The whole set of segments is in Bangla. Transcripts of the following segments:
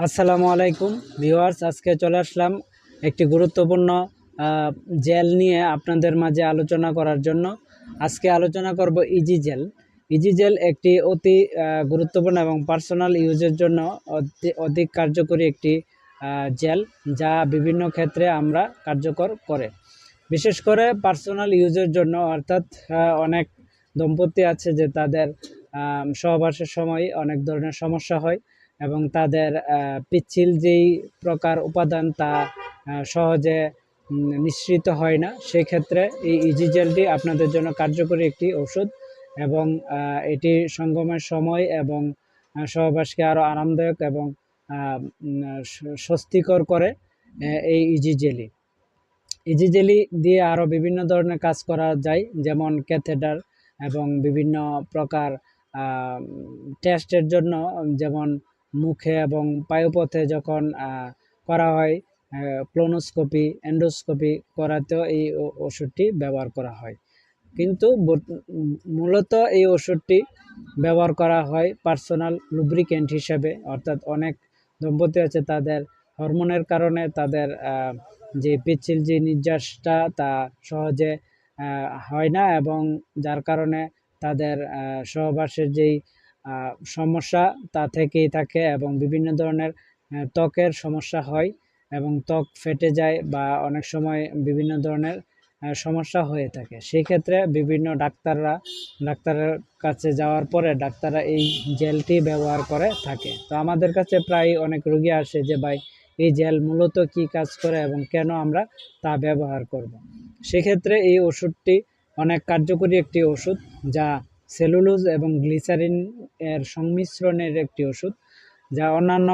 আসসালামু আলাইকুম। ভিওয়ার্স আজকে চলে আসলাম একটি গুরুত্বপূর্ণ জেল নিয়ে আপনাদের মাঝে আলোচনা করার জন্য। আজকে আলোচনা করব ইজি জেল ইজি জেল একটি অতি গুরুত্বপূর্ণ এবং পার্সোনাল ইউজের জন্য অধিক কার্যকরী একটি জেল যা বিভিন্ন ক্ষেত্রে আমরা কার্যকর করে। বিশেষ করে পার্সোনাল ইউজের জন্য অর্থাৎ অনেক দম্পতি আছে যে তাদের সহবাসের সময় অনেক ধরনের সমস্যা হয়। এবং তাদের পিচ্ছিল যেই প্রকার উপাদান তা সহজে নিঃসৃত হয় না সেই ক্ষেত্রে এই ইজি জেলটি আপনাদের জন্য কার্যকরী একটি ওষুধ এবং এটি সঙ্গমের সময় এবং সহবাসকে আরও আরামদায়ক এবং স্বস্তিকর করে এই ইজি জেলি ইজি জেলি দিয়ে আরও বিভিন্ন ধরনের কাজ করা যায়, যেমন ক্যাথেটার এবং বিভিন্ন প্রকার টেস্টের জন্য, যেমন মুখে এবং পায়ুপথে যখন করা হয় ক্লোনোস্কোপি এন্ডোস্কোপি করাতেও এই ওষুধটি ব্যবহার করা হয়। কিন্তু মূলত এই ওষুধটি ব্যবহার করা হয় পার্সোনাল লুব্রিকেন্ট হিসেবে, অর্থাৎ অনেক দম্পতি আছে তাদের হরমোনের কারণে তাদের যে পিচ্ছিল যে নির্যাসটা তা সহজে হয় না এবং যার কারণে তাদের সহবাসের যেই সমস্যা তা থেকেই থাকে এবং বিভিন্ন ধরনের ত্বকের সমস্যা হয় এবং ত্বক ফেটে যায় বা অনেক সময় বিভিন্ন ধরনের সমস্যা হয়ে থাকে সেই ক্ষেত্রে বিভিন্ন ডাক্তাররা, ডাক্তারের কাছে যাওয়ার পরে ডাক্তাররা এই জেলটি ব্যবহার করে থাকে তো আমাদের কাছে প্রায় অনেক রুগী আসে যে, ভাই, এই জেল মূলত কি কাজ করে এবং কেন আমরা তা ব্যবহার করব। সেক্ষেত্রে এই ওষুধটি অনেক কার্যকরী একটি ওষুধ যা সেলুলোজ এবং গ্লিসারিন এর সংমিশ্রণের একটি ওষুধ, যা অন্যান্য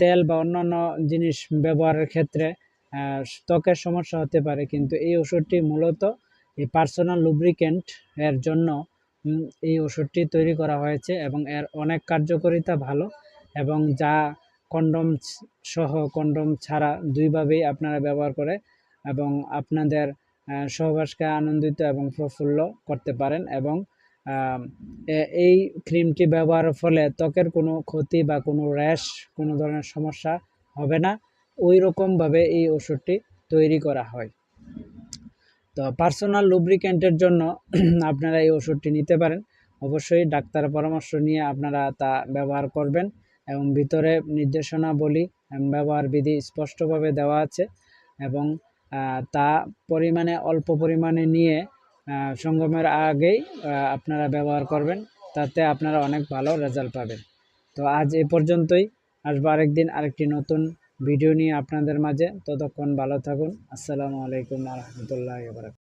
তেল বা অন্যান্য জিনিস ব্যবহারের ক্ষেত্রে ত্বকের সমস্যা হতে পারে। কিন্তু এই ওষুধটি মূলত এই পার্সোনাল লুব্রিকেন্ট এর জন্য এই ওষুধটি তৈরি করা হয়েছে এবং এর অনেক কার্যকারিতা ভালো এবং যা কন্ডম সহ কন্ডম ছাড়া দুইভাবেই আপনারা ব্যবহার করে এবং আপনাদের সহবাসকে আনন্দিত এবং প্রফুল্ল করতে পারেন এবং এই ক্রিমটি ব্যবহারের ফলে ত্বকের কোনো ক্ষতি বা কোনো র্যাশ কোনো ধরনের সমস্যা হবে না। ওই রকমভাবে এই ওষুধটি তৈরি করা হয়। তো পার্সোনাল লুব্রিক্যান্টের জন্য আপনারা এই ওষুধটি নিতে পারেন। অবশ্যই ডাক্তারের পরামর্শ নিয়ে আপনারা তা ব্যবহার করবেন এবং ভিতরে নির্দেশনাবলী এবং ব্যবহার বিধি স্পষ্টভাবে দেওয়া আছে এবং তা পরিমাণে, অল্প পরিমাণে নিয়ে সঙ্গমের আগেই আপনারা ব্যবহার করবেন, তাতে আপনারা অনেক ভালো রেজাল্ট পাবেন। তো আজ এ পর্যন্তই। আসব আরেকদিন আরেকটি নতুন ভিডিও নিয়ে আপনাদের মাঝে। ততক্ষণ ভালো থাকুন। আসসালামু আলাইকুম রহমতুল্লাহ